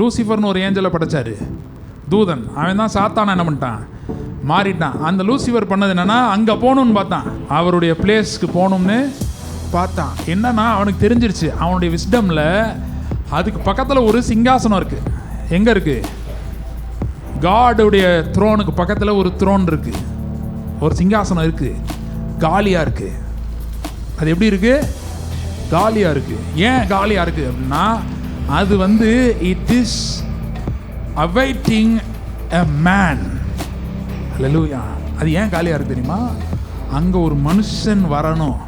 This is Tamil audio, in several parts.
லூசிஃபர்னு ஒரு ஏஞ்சலை படைச்சாரு. தூதன். அவன் தான் சாத்தான என்ன பண்ணிட்டான்? மாறிட்டான். அந்த லூசிஃபர் பண்ணது என்னென்னா அங்கே போகணும்னு பார்த்தான். அவருடைய பிளேஸ்க்கு போகணும்னு பார்த்தான். என்னன்னா அவனுக்கு தெரிஞ்சிருச்சு. அவனுடைய விஸ்டமில் அதுக்கு பக்கத்தில் ஒரு சிங்காசனம் இருக்குது எங்கே இருக்குது காடுடைய த்ரோனுக்கு பக்கத்தில் ஒரு த்ரோன் இருக்குது ஒரு சிங்காசனம் இருக்குது காலியாக இருக்குது அது எப்படி இருக்கு? காலியாக இருக்குது ஏன் காலியாக இருக்குது அப்படின்னா அது வந்து it is awaiting a man hallelujah அது ஏன் காலியாக இருக்கு தெரியுமா? அங்கே ஒரு மனுஷன் வரணும்.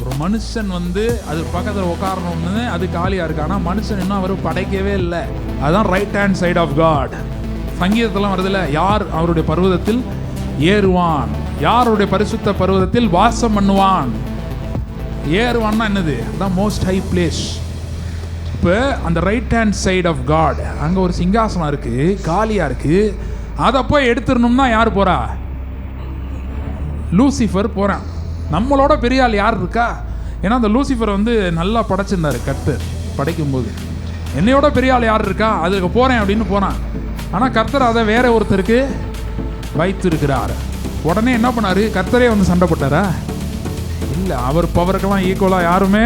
ஒரு மனுஷன் வந்து அது பக்கத்தில் உட்காரணும்னு அது காலியாக இருக்கு. ஆனால் மனுஷன் இன்னும் அவர் படைக்கவே இல்லை. அதுதான் right hand side of God சங்கீதத்தெல்லாம் வருதில்ல யார் அவருடைய பர்வதத்தில் ஏறுவான்? யாருடைய பரிசுத்த பர்வதத்தில் வாசம் பண்ணுவான்? ஏறுவான்னா என்னது? அதான் மோஸ்ட் ஹை பிளேஸ் இப்போ அந்த right hand side of God அங்கே ஒரு சிங்காசனம் இருக்குது காலியாக இருக்குது அதை போய் எடுத்துடணும்னா யார் போகிறா லூசிஃபர் போகிறான் நம்மளோட பெரிய ஆள் யார் இருக்கா? ஏன்னா அந்த லூசிஃபர் வந்து நல்லா படைச்சிருந்தாரு கர்த்தர் படைக்கும்போது. என்னையோட பெரிய ஆள் யார் இருக்கா? அதுக்கு போகிறேன் அப்படின்னு போனான் ஆனால் கர்த்தர் அதை வேற ஒருத்தருக்கு வைத்திருக்கிறார். உடனே என்ன பண்ணார்? கர்த்தரே வந்து சண்டை போட்டாரா? இல்லை அவர் பவருக்கெல்லாம் ஈக்குவலாக யாருமே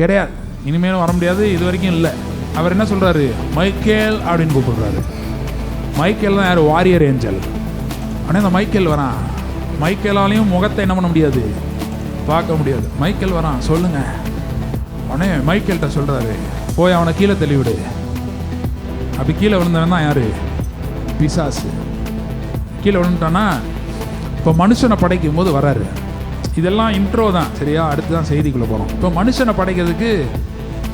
கிடையாது. இனிமேலும் வர முடியாது இது வரைக்கும் இல்லை. அவர் என்ன சொல்கிறாரு மைக்கேல் அப்படின்னு கூப்பிடுறாரு. மைக்கேல் தான் யார்? வாரியர் ஏஞ்சல் ஆனால் இந்த மைக்கேல் வரான். மைக்கேலாலையும் முகத்தை என்ன பண்ண முடியாது? பார்க்க முடியாது. மைக்கேல் வரான் சொல்லுங்க. உடனே மைக்கேல்கிட்ட சொல்கிறாரு போய் அவனை கீழே தெளிவிடு அப்படி கீழே விழுந்தவன் தான் யார்? பிசாசு. கீழே விழுந்துட்டான்னா இப்போ மனுஷனை படைக்கும் போது வராரு இதெல்லாம் இன்ட்ரோ தான். சரியா? அடுத்து தான் செய்திக்குள்ளே போகிறோம் இப்போ மனுஷனை படைக்கிறதுக்கு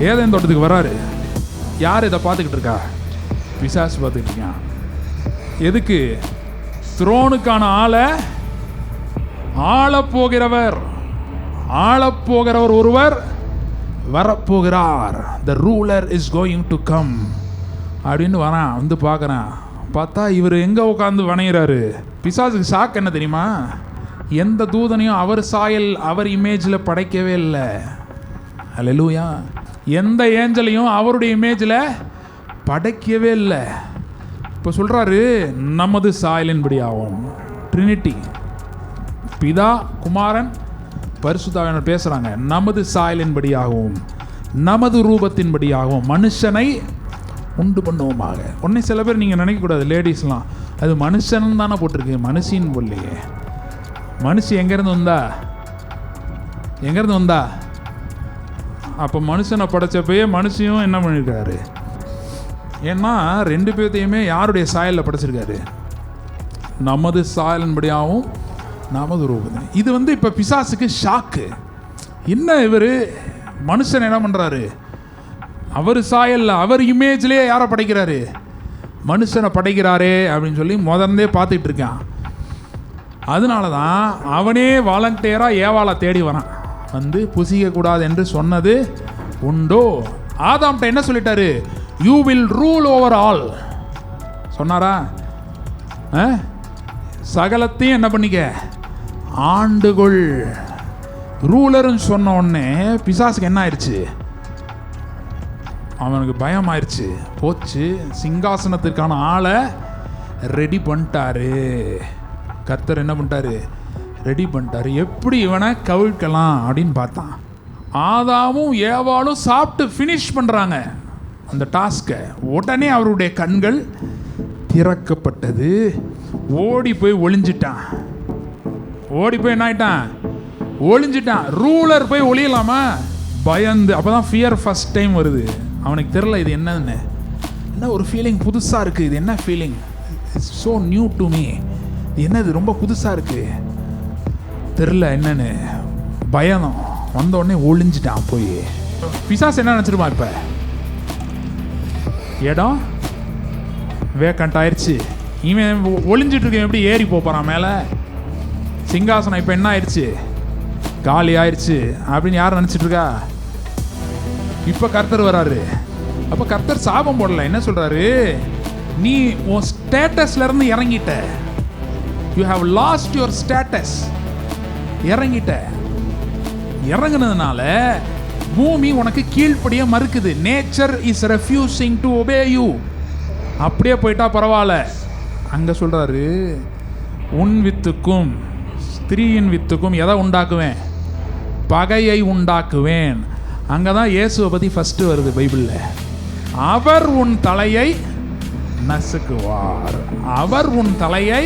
ஏதேன் தோட்டத்துக்கு வராரு யார் இதை பார்த்துக்கிட்டு இருக்கா? பிசாசு பார்த்துக்கிட்டு இருக்கான். எதுக்கு? த்ரோனுக்கான ஆளை ஆளப்போகிறவர் ஆளப்போகிறவர் ஒருவர் வரப்போகிறார். The ruler is going to come அப்படின்னு வரான் வந்து பார்க்குறான். பார்த்தா இவர் எங்கே உட்காந்து வணையிறாரு பிசாசுக்கு ஷாக் என்ன தெரியுமா? எந்த தூதனையும் அவர் சாயல் அவர் இமேஜில் படைக்கவே இல்லை. அலலூயா எந்த ஏஞ்சலையும் அவருடைய இமேஜில் படைக்கவே இல்லை. இப்போ சொல்கிறாரு நமது சாயலின்படி ஆகும் ட்ரினிட்டி பிதா குமாரன் பரிசுத்தாவினர் பேசுகிறாங்க நமது சாயலின்படியாகவும் நமது ரூபத்தின்படியாகவும் மனுஷனை உண்டு பண்ணுவோமாக. உடனே சில பேர் நீங்கள் நினைக்கக்கூடாது லேடிஸ்லாம் அது மனுஷன் தானே போட்டிருக்கு மனுஷின் பொல்லையே. மனுஷன் எங்கேருந்து வந்தா? எங்கேருந்து வந்தா? அப்போ மனுஷனை படைச்சப்பயே மனுஷையும் என்ன பண்ணியிருக்காரு? ஏன்னா ரெண்டு பேர்த்தையுமே யாருடைய சாயலில் படைச்சிருக்காரு? நமது சாயலின்படியாகவும் நமது ரூபம் இது வந்து இப்போ பிசாசுக்கு ஷாக்கு என்ன இவர்? மனுஷன் என்ன பண்ணுறாரு அவர் சாயலில் அவர் இமேஜ்லேயே யாரை படைக்கிறாரு? மனுஷனை படைக்கிறாரே அப்படின்னு சொல்லி முதந்தே பார்த்துட்டு இருக்கான். அதனால தான் அவனே வாலண்டியராக ஏவாளை தேடி வரான். வந்து புசிக்கக்கூடாது என்று சொன்னது உண்டோ? ஆதாம்கிட்ட என்ன சொல்லிட்டாரு? You will rule over all சொன்னாரா? ஆ? சகலத்தையும் என்ன பண்ணிக்க? ஆண்டுகள். ரூலர்னு சொன்ன உடனே பிசாசுக்கு என்ன ஆயிடுச்சு அவனுக்கு பயம் ஆயிடுச்சு போச்சு. சிங்காசனத்திற்கான ஆளை ரெடி பண்ணிட்டாரு. கர்த்தர் என்ன பண்ணிட்டாரு? ரெடி பண்ணிட்டாரு. எப்படி இவனை கவிழ்க்கலாம் அப்படின்னு பார்த்தான். ஆதாமும் ஏவாளும் சாப்பிட்டு ஃபினிஷ் பண்ணுறாங்க அந்த டாஸ்க்கை உடனே அவருடைய கண்கள் திறக்கப்பட்டது. ஓடி போய் ஒளிஞ்சிட்டான். ஓடி போய் என்ன ஆயிட்டான்? ஒளிஞ்சிட்டான். ரூலர் போய் ஒளியலாமா? பயந்து. அப்போ தான் ஃபியர் ஃபஸ்ட் டைம் வருது. அவனுக்கு தெரில இது என்னன்னு என்ன ஒரு ஃபீலிங் புதுசாக இருக்குது இது என்ன feeling it's so new to me என்னது ரொம்ப புதுசாக இருக்குது தெரில என்னன்னு. பயம் வந்த உடனே ஒளிஞ்சிட்டான் போய். பிசாஸ் என்ன நினச்சிருமா இப்போ? இடம் வேக்கண்ட் ஆயிடுச்சு இவன் ஒ- ஒளிஞ்சிட்டு எப்படி ஏறி போகிறான் மேலே? சிங்காசனம் இப்போ என்ன ஆயிடுச்சு காலி ஆயிடுச்சு அப்படின்னு யார் நினச்சிட்டு இருக்கா? இப்போ கர்த்தர் வராரு. அப்போ கர்த்தர் சாபம் போடல. என்ன சொல்றாரு? நீ உன் ஸ்டேட்டஸ்ல இருந்து இறங்கிட்ட. You have lost your status இறங்கிட்ட. இறங்குனதுனால பூமி உனக்கு கீழ்ப்படிய மறுக்குது. Nature is refusing to obey you அப்படியே போயிட்டா பரவாயில்ல. அங்கே சொல்கிறாரு உன் வித்துக்கும் ஸ்திரீயின் வித்துக்கும் எதை உண்டாக்குவேன்? பகையை உண்டாக்குவேன். அங்கே தான் இயேசுவை பற்றி ஃபஸ்ட்டு வருது பைபிளில். அவர் உன் தலையை நசுக்குவார். அவர் உன் தலையை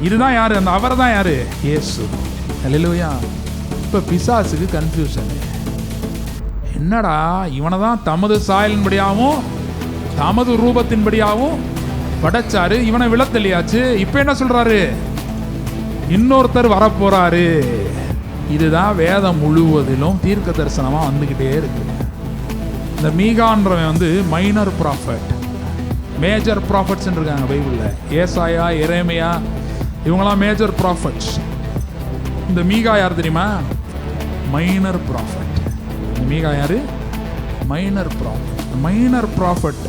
இதுதான் யாரு? அந்த அவர் தான் யாரு? ஏசு அல்லையா இப்போ பிசாசுக்கு கன்ஃபியூஷன் என்னடா இவனை தான் தமது சாயலின்படியாகவும் தமது ரூபத்தின்படியாகவும் படைச்சாரு இவனை விழத்தள்ளியாச்சு இப்போ என்ன சொல்றாரு? இன்னொருத்தர் வரப்போறாரு. இதுதான் வேதம் முழுவதிலும் தீர்க்க தரிசனமா வந்துகிட்டே இருக்கு. இந்த மீகான்றவன் வந்து மைனர் ப்ராஃபட் மேஜர் ப்ராஃபட்ஸ் இருக்காங்க பைபிளில் ஏசாயா இறைமையா இவங்களாம் மேஜர் ப்ராஃபட்ஸ் இந்த மீகா யார் தெரியுமா? மைனர் ப்ராஃபட் இந்த மீகா யார்? மைனர் ப்ராஃபட் மைனர் ப்ராஃபட்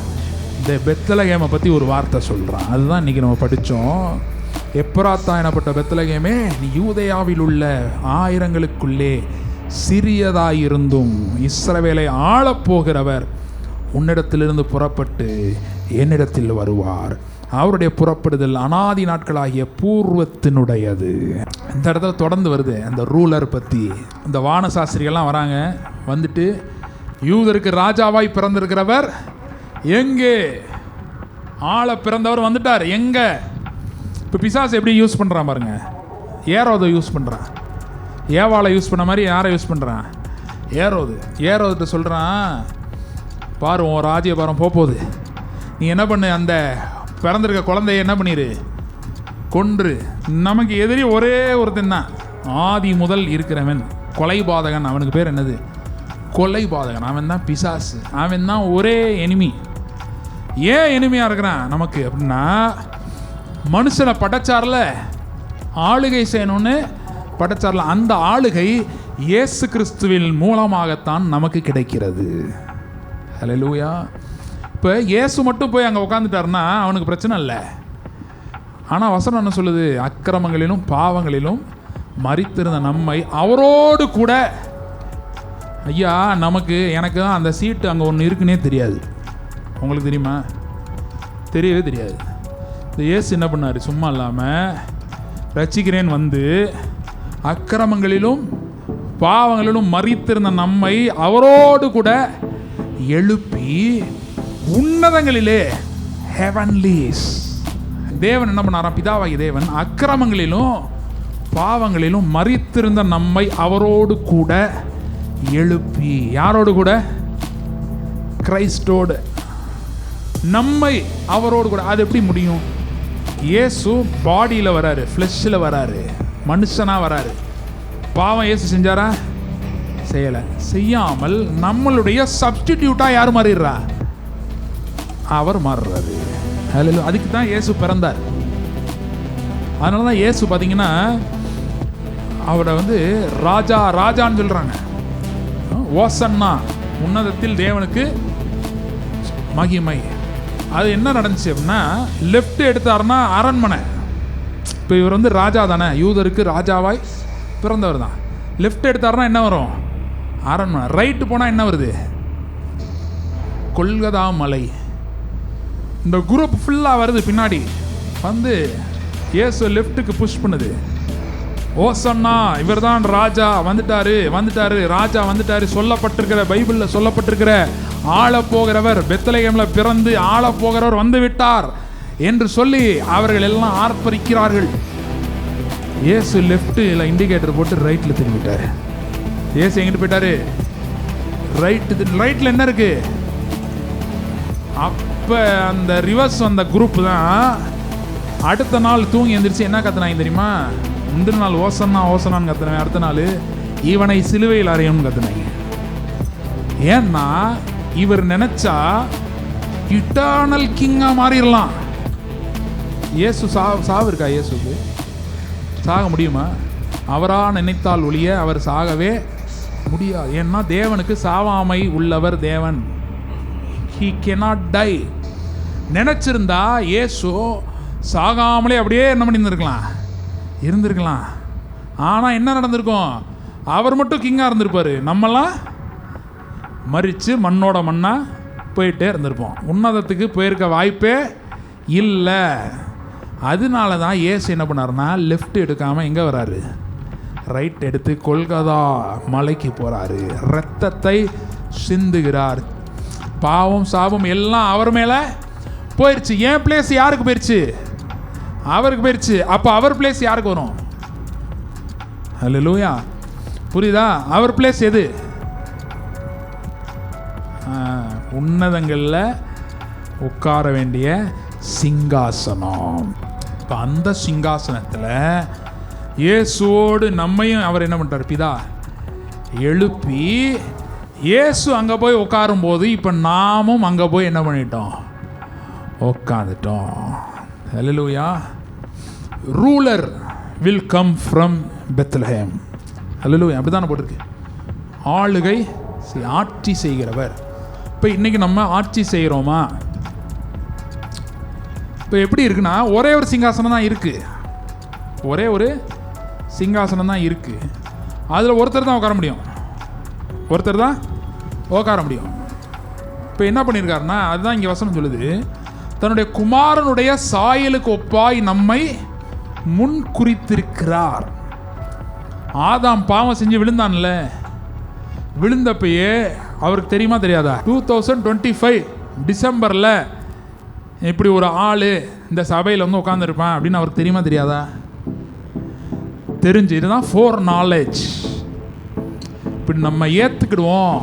இந்த பெத்தலகேமை பற்றி ஒரு வார்த்தை சொல்கிறான் அதுதான் இன்றைக்கி நம்ம படித்தோம் எப்ராத்தா எனப்பட்ட பெத்தலகேமே நீ யூதயாவில் உள்ள ஆயிரங்களுக்குள்ளே சிறியதாயிருந்தும் இஸ்ரவேலை ஆளப்போகிறவர் உன்னிடத்திலிருந்து புறப்பட்டு என்னிடத்தில் வருவார். அவருடைய புறப்படுதல் அனாதி நாட்களாகிய பூர்வத்தினுடையது. இந்த இடத்துல தொடர்ந்து வருது அந்த ரூலர் பற்றி இந்த வானசாஸ்திரிகள்லாம் வராங்க வந்துட்டு யூதருக்கு ராஜாவாய் பிறந்திருக்கிறவர் எங்கே? ஆளை பிறந்தவர் வந்துட்டார் எங்க? இப்போ பிசாஸ் எப்படி யூஸ் பண்ணுறான் பாருங்க. ஏரோதை யூஸ் பண்ணுறான் ஏவாளை யூஸ் பண்ண மாதிரி யாரை யூஸ் பண்ணுறான் ஏரோது. ஏரோதுட்டு சொல்கிறான் பாரு உன் ராஜ்யபாரம் போக போகுது. நீ என்ன பண்ணு அந்த பிறந்திருக்க குழந்தைய என்ன பண்ணிரு? கொன்று. நமக்கு எதிரி ஒரே ஒருத்தன் தான். ஆதி முதல் இருக்கிறவன். கொலைபாதகன் அவனுக்கு பேர் என்னது? கொலைபாதகன். அவன் தான் பிசாசு. அவன் தான் ஒரே எனிமி ஏன் எனிமையாக இருக்கிறான் நமக்கு அப்படின்னா மனுஷனை படைச்சார்ல ஆளுகை செய்யணும்னு படைச்சார்ல அந்த ஆளுகை இயேசு கிறிஸ்துவின் மூலமாகத்தான் நமக்கு கிடைக்கிறது. ஹalleluya இப்போ இயேசு மட்டும் போய் அங்கே உட்காந்துட்டாருன்னா அவனுக்கு பிரச்சனை இல்லை. ஆனால் வசனம் என்ன சொல்லுது? அக்கிரமங்களிலும் பாவங்களிலும் மறித்திருந்த நம்மை அவரோடு கூட ஐயா நமக்கு எனக்கு தான் அந்த சீட்டு அங்கே ஒன்று இருக்குன்னே தெரியாது. உங்களுக்கு தெரியுமா? தெரியவே தெரியாது. இந்த இயேசு என்ன பண்ணார்? சும்மா இல்லாமல் ரசிக்கிறேன் வந்து அக்கிரமங்களிலும் பாவங்களிலும் மறித்திருந்த நம்மை அவரோடு கூட எழுப்பி உன்னதங்களிலே ஹெவன்லீஸ் தேவன் என்ன பண்ணாராம் பிதாவாகி தேவன் அக்கிரமங்களிலும் பாவங்களிலும் மறித்திருந்த நம்மை அவரோடு கூட எழுப்பி. யாரோடு கூட? கிரைஸ்டோடு. நம்மை அவரோடு கூட. அது எப்படி முடியும்? இயேசு பாடியில் வராரு ஃப்ளெஷ்ஷில் வராரு மனுஷனாக வராரு. பாவம் இயேசு செஞ்சாரா? செய்யலை. செய்யாமல் நம்மளுடைய சப்ஸ்டிடியூட்டாக யார் மாறிடுறா? அவர் மாறுறாரு. அதில் அதுக்கு தான் இயேசு பிறந்தார். அதனால தான் இயேசு பார்த்தீங்கன்னா அவரை வந்து ராஜா ராஜான்னு சொல்கிறாங்க ஓசன்னா உன்னதத்தில் தேவனுக்கு மகிமை. அது என்ன நடந்துச்சு அப்படின்னா லெஃப்ட் எடுத்தாருன்னா அரண்மனை. இப்போ இவர் வந்து ராஜா தானே. யூதருக்கு ராஜாவாய் பிறந்தவர் தான் லெஃப்ட் எடுத்தாருன்னா என்ன வரும்? அரண்மனை. ரைட்டு போனால் என்ன வருது? கொல்கதா மலை. இந்த குரூப் ஃபுல்லாக வருது பின்னாடி. வந்து இயேசு லெஃப்ட்டுக்கு புஷ் பண்ணுது. ஓ சொன்னா இவர்தான் ராஜா வந்துட்டாரு வந்துட்டாரு ராஜா வந்துட்டாரு சொல்லப்பட்டிருக்கிற பைபிளில் சொல்லப்பட்டிருக்கிற ஆள போகிறவர் பெத்தலேகம்ல பிறந்து ஆள போகிறவர் வந்து விட்டார் என்று சொல்லி அவர்கள் எல்லாம் ஆர்ப்பரிக்கிறார்கள். இயேசு லெஃப்ட்டில் இண்டிகேட்டர் போட்டு ரைட்டில் திரும்பிட்டார். ஏசு எங்கிட்டு போயிட்டாரு? ரைட்டு ரைட்டில் என்ன இருக்குது அப்போ அந்த ரிவர்ஸ் வந்த குரூப் தான் அடுத்த நாள் தூங்கி எந்திரிச்சு என்ன கத்துனாங்க தெரியுமா? முந்தின நாள் ஓசனா ஓசனான்னு கத்துனவன் அடுத்த நாள் இவனை சிலுவையில் அறையணும்னு கத்துனாங்க. ஏன்னா இவர் நினைச்சா இட்டானல் கிங்கா மாறிடலாம். இயேசு சா சாவு இருக்கா இயேசுக்கு? சாக முடியுமா? அவரா நினைத்தால் ஒழிய அவர் சாகவே முடியாது. ஏன்னா தேவனுக்கு சாவாமை உள்ளவர் தேவன். ஹீ கெனாட் டை நினச்சிருந்தா ஏசு சாகாமலே அப்படியே என்ன பண்ணியிருந்திருக்கலாம் இருந்திருக்கலாம். ஆனால் என்ன நடந்திருக்கும்? அவர் மட்டும் கிங்காக இருந்திருப்பார். நம்மலாம் மறித்து மண்ணோட மண்ணாக போயிட்டே இருந்திருப்போம். உன்னதத்துக்கு போயிருக்க வாய்ப்பே இல்லை. அதனால தான் ஏசு என்ன பண்ணாருன்னா லெஃப்ட் எடுக்காமல் எங்கே வராரு? ரைட் எடுத்து கொல்கதா மலைக்கு போகிறாரு ரத்தத்தை சிந்துகிறார். பாவம் சாபம் எல்லாம் அவர் மேலே போயிடுச்சு என் பிளேஸ் யாருக்கு போயிடுச்சு அவருக்கு போயிடுச்சு அப்போ அவர் பிளேஸ் யாருக்கு வரும்? ஹalleluya புரியுதா? அவர் பிளேஸ் எது? உன்னதங்களில் உட்கார வேண்டிய சிங்காசனம். இப்போ அந்த சிங்காசனத்தில் இயேசுவோடு நம்மையும் அவர் என்ன பண்ணுறார் பிதா எழுப்பி இயேசு அங்கே போய் உட்காரும்போது இப்போ நாமும் அங்கே போய் என்ன பண்ணிட்டோம்? உட்காந்துட்டோம் hallelujah ruler will come from Bethlehem hallelujah அப்படி தானே போட்டிருக்கு. ஆளுகை ஆட்சி செய்கிறவர். இப்போ இன்றைக்கி நம்ம ஆட்சி செய்கிறோமா இப்போ எப்படி இருக்குன்னா ஒரே ஒரு சிங்காசனம் தான் இருக்குது ஒரே ஒரு சிங்காசனம் தான் இருக்குது அதில் ஒருத்தர் தான் உட்கார முடியும். ஒருத்தர் தான் உட்கார முடியும். இப்போ என்ன பண்ணியிருக்காருன்னா அதுதான் இங்கே வசனம் சொல்லுது. தன்னுடைய குமாரனுடைய சாயலுக்கு ஒப்பாய் நம்மை முன் குறித்திருக்கிறார். ஆதாம் பாவம் செஞ்சு விழுந்தான்ல. விழுந்தப்பயே அவருக்கு தெரியுமா தெரியாதா? டூ தௌசண்ட் டுவெண்ட்டி ஃபைவ் டிசம்பரில் இப்படி ஒரு ஆள் இந்த சபையில் வந்து உட்காந்துருப்பேன் அப்படின்னு அவருக்கு தெரியுமா தெரியாதா? தெரிஞ்சு இதுதான் ஃபோர் நாலேஜ் இப்படி நம்ம ஏற்றுக்கிடுவோம்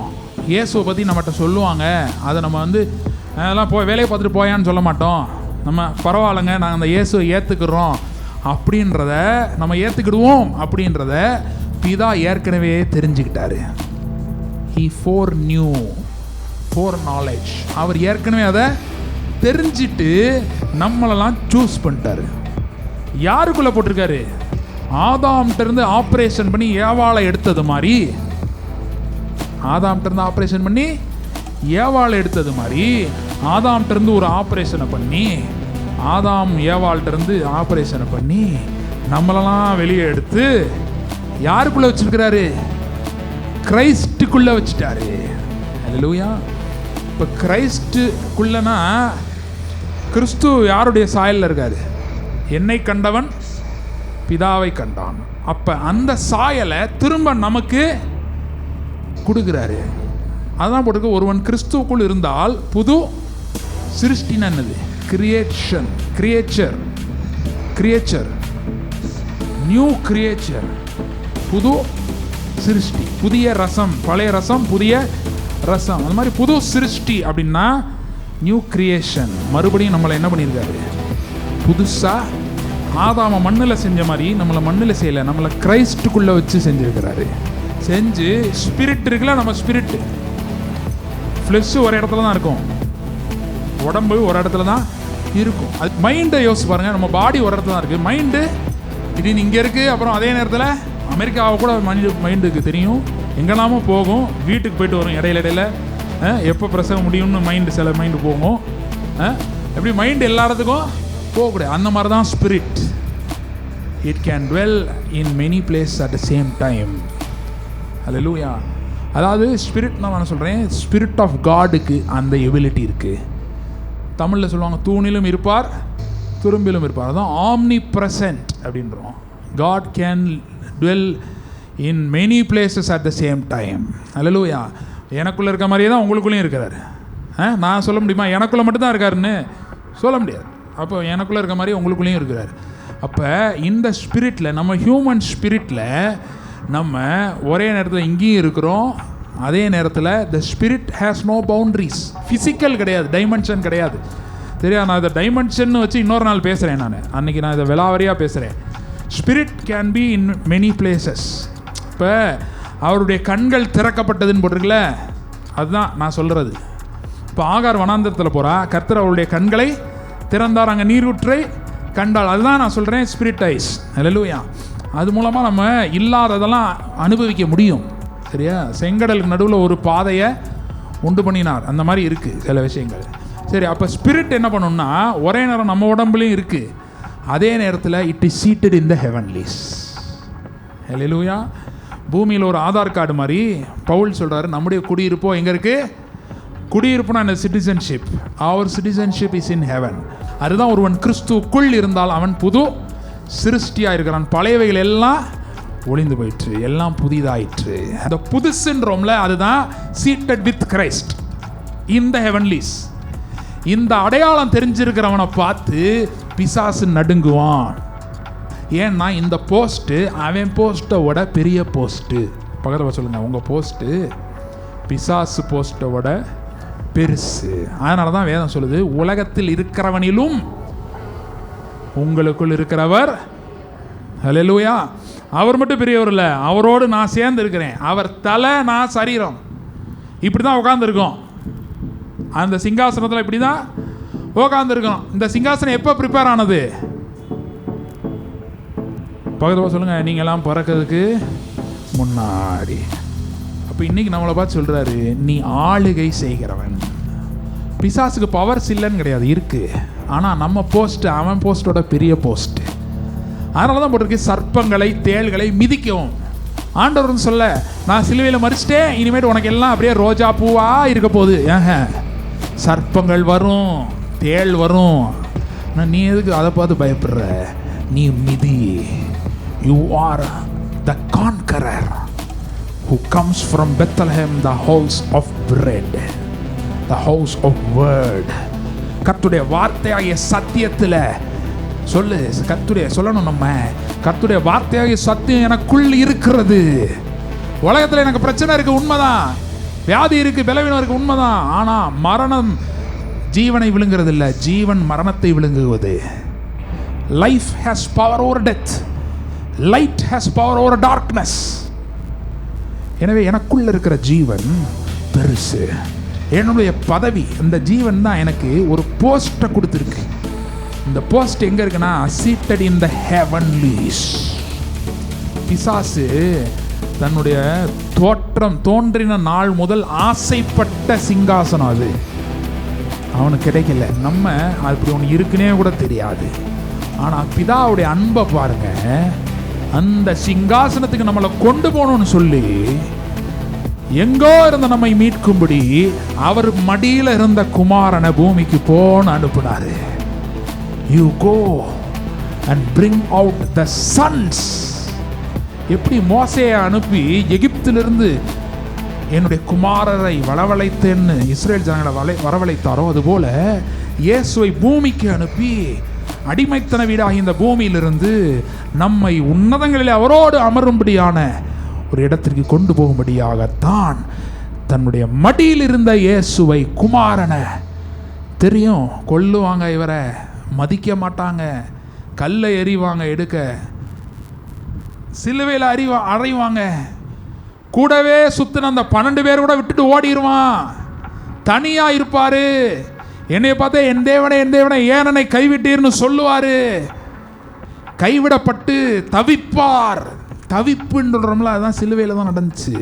இயேசுவை பற்றி நம்மகிட்ட சொல்லுவாங்க. அதை நம்ம வந்து அதெல்லாம் போய் வேலையை பார்த்துட்டு போயான்னு சொல்ல மாட்டோம். நம்ம பரவாயில்லைங்க நாங்கள் அந்த இயேசுவை ஏற்றுக்கிறோம் அப்படின்றத நம்ம ஏற்றுக்கிடுவோம் அப்படின்றத பிதா ஏற்கனவே தெரிஞ்சுக்கிட்டாரு. He foreknew foreknowledge அவர் ஏற்கனவே அதை தெரிஞ்சிட்டு நம்மளெல்லாம் சூஸ் பண்ணிட்டாரு. யாருக்குள்ளே போட்டிருக்காரு? ஆதாம்கிட்ட இருந்து ஆப்ரேஷன் பண்ணி ஏவாளை எடுத்தது மாதிரி. ஆதாம்கிட்ட இருந்து ஆப்ரேஷன் பண்ணி ஏவாள் எடுத்தது மாதிரி ஆதாம்கிட்ட இருந்து ஒரு ஆப்ரேஷனை பண்ணி ஆதாம் ஏவாள்கிட்ட இருந்து ஆப்ரேஷனை பண்ணி நம்மளெல்லாம் வெளியே எடுத்து யாருக்குள்ளே வச்சிருக்கிறாரு? கிரைஸ்டுக்குள்ளே வச்சுட்டாரு. லூயா இப்போ கிரைஸ்டுக்குள்ளனா கிறிஸ்து யாருடைய சாயலில் இருக்காரு? என்னை கண்டவன் பிதாவை கண்டான். அப்போ அந்த சாயலை திரும்ப நமக்கு கொடுக்குறாரு. அதான் போட்டிருக்கு ஒருவன் கிறிஸ்துவுக்குள் இருந்தால் புது சிருஷ்டின்னு என்னது? Creation creature creature new creature புது சிருஷ்டி. புதிய ரசம். பழைய ரசம் புதிய ரசம். அது மாதிரி புது சிருஷ்டி அப்படின்னா நியூ கிரியேஷன் மறுபடியும் நம்மளை என்ன பண்ணியிருக்காரு? புதுசாக ஆதாம மண்ணில் செஞ்ச மாதிரி நம்மளை மண்ணில் செய்யலை. நம்மளை கிரைஸ்டுக்குள்ளே வச்சு செஞ்சுருக்கிறாரு. செஞ்சு ஸ்பிரிட் இருக்குல்ல நம்ம ஸ்பிரிட் ஃப்ளெஷ்ஷு ஒரு இடத்துல தான் இருக்கும். உடம்பு ஒரு இடத்துல தான் இருக்கும். அது மைண்டை யோசிச்சு பாருங்கள் நம்ம பாடி ஒரு இடத்துல தான் இருக்குது மைண்டு திடீர்னு இங்கே இருக்குது அப்புறம் அதே நேரத்தில் அமெரிக்காவை கூட மைண்டு மைண்டுக்கு தெரியும். எங்கெல்லாமோ போகும். வீட்டுக்கு போயிட்டு வரும் இடையில இடையில. எப்போ பிரசவம் முடியும்னு மைண்டு சில மைண்டு போகும். எப்படி மைண்டு எல்லா இடத்துக்கும் போகக்கூடாது. அந்த மாதிரி தான் spirit it can dwell in many place at the same time hallelujah அதாவது ஸ்பிரிட் நான் என்ன சொல்கிறேன் ஸ்பிரிட் ஆஃப் காடுக்கு அந்த எபிலிட்டி இருக்குது தமிழில் சொல்லுவாங்க தூணிலும் இருப்பார் துரும்பிலும் இருப்பார். அதான் ஆம்னி ப்ரெசன்ட் அப்படின்றோம். God can dwell in many places at the same time hallelujah எனக்குள்ளே இருக்க மாதிரியே தான் உங்களுக்குள்ளேயும் இருக்கிறாரு. ஆ நான் சொல்ல முடியுமா? எனக்குள்ளே மட்டும்தான் இருக்காருன்னு சொல்ல முடியாது. அப்போ எனக்குள்ளே இருக்க மாதிரி உங்களுக்குள்ளேயும் இருக்கிறார். அப்போ இந்த ஸ்பிரிட்டில் நம்ம ஹியூமன் ஸ்பிரிட்டில் நம்ம ஒரே நேரத்தில் இங்கேயும் இருக்கிறோம் அதே நேரத்தில் the spirit has no boundaries physical கிடையாது டைமென்ஷன் கிடையாது. சரியா? நான் இதை டைமென்ஷன் வச்சு இன்னொரு நாள் பேசுகிறேன் நான். அன்றைக்கி நான் இதை விலாவரியாக பேசுகிறேன் spirit can be in many places இப்போ அவருடைய கண்கள் திறக்கப்பட்டதுன்னு போட்டிருக்குல்ல? அதுதான் நான் சொல்கிறது இப்போ ஆகார் வனாந்தரத்தில் போகிறா கர்த்தர் அவருடைய கண்களை திறந்தார். அங்கே நீரூற்றை கண்டால் அதுதான் நான் சொல்கிறேன் ஸ்பிரிட் ஐஸ் ஹalleluya அது மூலமாக நம்ம இல்லாததெல்லாம் அனுபவிக்க முடியும். சரியா? செங்கடலுக்கு நடுவில் ஒரு பாதையை உண்டு பண்ணினார். அந்த மாதிரி இருக்குது சில விஷயங்கள். சரி அப்போ ஸ்பிரிட் என்ன பண்ணணும்னா ஒரே நேரம் நம்ம உடம்புலையும் இருக்குது அதே நேரத்தில் it is seated in the heavenlies ஹalleluya பூமியில் ஒரு ஆதார் கார்டு மாதிரி பவுல் சொல்கிறாரு நம்முடைய குடியிருப்போ எங்கே இருக்குது குடியிருப்புனா என்ன? சிட்டிசன்ஷிப் அவர் சிட்டிசன்ஷிப் இஸ் இன் ஹெவன் அதுதான் ஒருவன் கிறிஸ்துவுக்குள் இருந்தால் அவன் புது சிருஷ்டியாக இருக்கிறான் பழையவைகள் எல்லாம் ஒளிந்து போயிற்று. எல்லாம் புதிதாயிற்று. அந்த புதுசுன்றோம்ல அதுதான் சீட்டட் வித் கிரைஸ்ட் இந்த ஹெவன்லீஸ் இந்த அடையாளம் தெரிஞ்சிருக்கிறவனை பார்த்து பிசாசு நடுங்குவான். ஏன்னா இந்த போஸ்ட்டு அவன் போஸ்ட்டை விட பெரிய போஸ்ட்டு பக்கத்தில் சொல்லுங்கள் உங்கள் போஸ்ட்டு பிசாசு போஸ்ட்டை விட பெருசு. அதனால தான் வேதம் சொல்லுது உலகத்தில் இருக்கிறவனிலும் உங்களுக்குள் இருக்கிறவர். ஹalleluya அவர் மட்டும் பெரியவர் இல்லை அவரோடு நான் சேர்ந்து இருக்கிறேன் அவர் தலை நான் சரீரம். இப்படி தான் உட்காந்துருக்கோம் அந்த சிங்காசனத்தில் இப்படி தான் உட்காந்துருக்கோம் இந்த சிங்காசனம் எப்போ ப்ரிப்பேர் ஆனது? பக்கத்தில் சொல்லுங்கள் நீங்களாம் பிறக்கிறதுக்கு முன்னாடி. அப்போ இன்றைக்கி நம்மளை பார்த்து சொல்கிறாரு நீ ஆளுகை செய்கிறவன். பிசாசுக்கு பவர்ஸ் இல்லைன்னு கிடையாது இருக்குது ஆனால் நம்ம போஸ்ட் அவன் போஸ்ட்டோட பெரிய போஸ்ட் அதனால தான் போட்டிருக்கு சர்ப்பங்களை தேள்களை மிதிக்கவும். ஆண்டவர் சொல்ல நான் சிலுவையில் மறிச்சிட்டேன் இனிமேட்டு உனக்கு எல்லாம் அப்படியே ரோஜா பூவா இருக்க போகுது. ஏங்க சர்ப்பங்கள் வரும் தேள் வரும். நீ எதுக்கு அதை பார்த்து பயப்படுற? நீ மிதி. You are the conqueror who comes from Bethlehem the house of bread the house of word கத்துடைய வார்த்தையாகிய சத்தியத்தில் சொல்லு கத்துடைய சொல்லணும் நம்ம. கத்துடைய வார்த்தையாகிய சத்தியம் எனக்குள் இருக்கிறது. உலகத்தில் எனக்கு பிரச்சனை இருக்குது உண்மைதான். வியாதி இருக்குது பலவீனம் இருக்குது உண்மைதான். ஆனால் மரணம் ஜீவனை விழுங்குறது இல்லை ஜீவன் மரணத்தை விழுங்குவது. Life has power over death light has power over darkness எனவே எனக்குள்ள இருக்கிற ஜீவன் பெருசு. என்னுடைய பதவி அந்த ஜீவன் தான் எனக்கு ஒரு போஸ்ட்டை கொடுத்துருக்கு. இந்த போஸ்ட் எங்கே இருக்குன்னா சீட்டட் இன் த ஹெவன்லீஸ் பிசாசு தன்னுடைய தோற்றம் தோன்றின நாள் முதல் ஆசைப்பட்ட சிங்காசனம் அது. அவனுக்கு கிடைக்கல. நம்ம அப்படி ஒன்று இருக்குன்னே கூட தெரியாது. ஆனால் பிதாவுடைய அன்பை பாருங்க. அந்த சிங்காசனத்துக்கு நம்மளை கொண்டு போகணும்னு சொல்லி எங்கோ இருந்த நம்மை மீட்கும்படி அவர் மடியில் இருந்த குமாரனை பூமிக்கு போன்னு அனுப்புனாரு. You go and bring out the sons எப்படி மோசையை அனுப்பி எகிப்திலிருந்து என்னுடைய குமாரரை வளவழைத்தேன்னு இஸ்ரேல் ஜனங்களை வளை வரவழைத்தாரோ அதுபோல இயேசுவை பூமிக்கு அனுப்பி அடிமைத்தன வீடாகி இந்த பூமியிலிருந்து நம்மை உன்னதங்களில் அவரோடு அமரும்படியான ஒரு இடத்திற்கு கொண்டு போகும்படியாகத்தான் தன்னுடைய மடியில் இருந்த இயேசுவை குமாரனை தெரியும் கொல்லுவாங்க இவரை மதிக்க மாட்டாங்க கல்லை எறிவாங்க எடுக்க சிலுவையில் அறிவா அறைவாங்க. கூடவே சுத்தின அந்த பன்னெண்டு பேர் கூட விட்டுட்டு ஓடிடுவான் தனியா இருப்பார். என்னை பார்த்தா என் தேவனை என் தேவனை ஏன் என்னை கைவிட்டீர்னு சொல்லுவார். கைவிடப்பட்டு தவிப்பார். தவிப்புன்னு சொல்கிறோம்ல அதுதான் சிலுவையில் தான் நடந்துச்சு.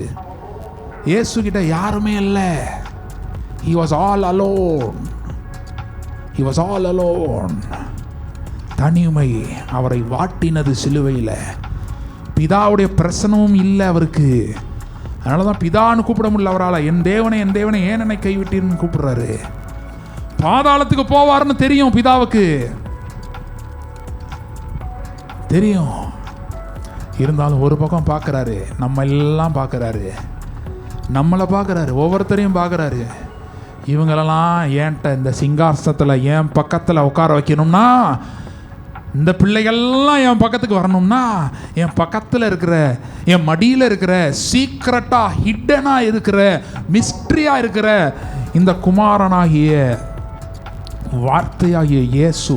இயேசு கிட்ட யாருமே இல்லை. He was all alone he was all alone தனிமை அவரை வாட்டினது சிலுவையில். பிதாவுடைய பிரசனமும் இல்லை அவருக்கு. அதனால தான் பிதான்னு கூப்பிட முடியல அவரால். என் தேவனை என் தேவனை ஏன் என்னை கைவிட்டீர்னு கூப்பிடுறாரு. பாதாளத்துக்கு போவார்னு தெரியும் பிதாவுக்கு. தெரியும். இருந்தாலும் ஒரு பக்கம் பார்க்குறாரு நம்ம எல்லாம் பார்க்குறாரு. நம்மளை பார்க்குறாரு ஒவ்வொருத்தரையும் பார்க்குறாரு. இவங்களெல்லாம் ஏன்ட்ட இந்த சிங்காசத்தில் என் பக்கத்தில் உட்கார வைக்கணும்னா இந்த பிள்ளைகள்லாம் என் பக்கத்துக்கு வரணும்னா என் பக்கத்தில் இருக்கிற என் மடியில் இருக்கிற சீக்ரெட்டாக ஹிட்டனாக இருக்கிற மிஸ்ட்ரியாக இருக்கிற இந்த குமாரனாகிய வார்த்தையாகிய இயேசு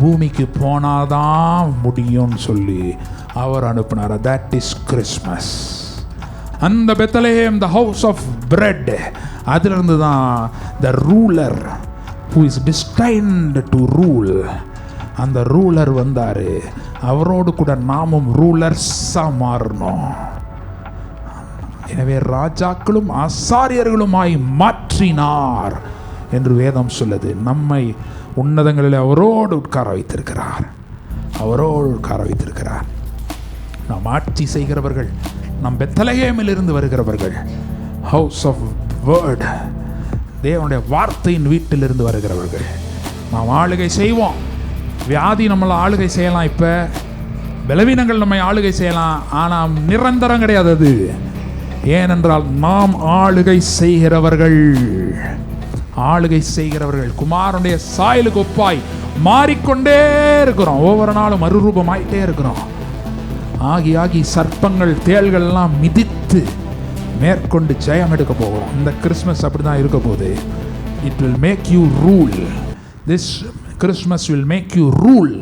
பூமிக்கு போனாதான் முடியும்னு சொல்லி அவர் அனுப்பினார். தட் இஸ் கிறிஸ்மஸ் அந்த Bethlehem the house of bread அதிலிருந்து தான் the ruler who is destined to rule அந்த ரூலர் வந்தார். அவரோடு கூட நாமும் ரூலர்ஸாக மாறணும். எனவே ராஜாக்களும் ஆசாரியர்களுமாய் மாற்றினார் என்று வேதம் சொல்லுது. நம்மை உன்னதங்களில் அவரோடு உட்கார வைத்திருக்கிறார். அவரோடு உட்கார வைத்திருக்கிறார். நாம் ஆட்சி செய்கிறவர்கள் நம் பெத்தலகேமிலிருந்து வருகிறவர்கள் ஹவுஸ் ஆஃப் வேர்ட் தேவனுடைய வார்த்தையின் வீட்டிலிருந்து வருகிறவர்கள். நாம் ஆளுகை செய்வோம். வியாதி நம்மளை ஆளுகை செய்யலாம் இப்போ. பலவீனங்கள் நம்மை ஆளுகை செய்யலாம். ஆனால் நிரந்தரம் கிடையாது அது. ஏனென்றால் நாம் ஆளுகை செய்கிறவர்கள். ஆளுகை செய்கிறவர்கள் குமாரனுடைய சாயலுக்கு ஒப்பாய் மாறிக்கொண்டே இருக்கிறோம். ஒவ்வொரு நாளும் மறுரூபமாயிட்டே இருக்கிறோம். ஆகி ஆகி சர்ப்பங்கள் தேள்கள்லாம் மிதித்து மேற்கொண்டு ஜெயம் எடுக்க போகிறோம். இந்த கிறிஸ்மஸ் அப்படி தான் இருக்க போகுது. It will make you rule this Christmas will make you rule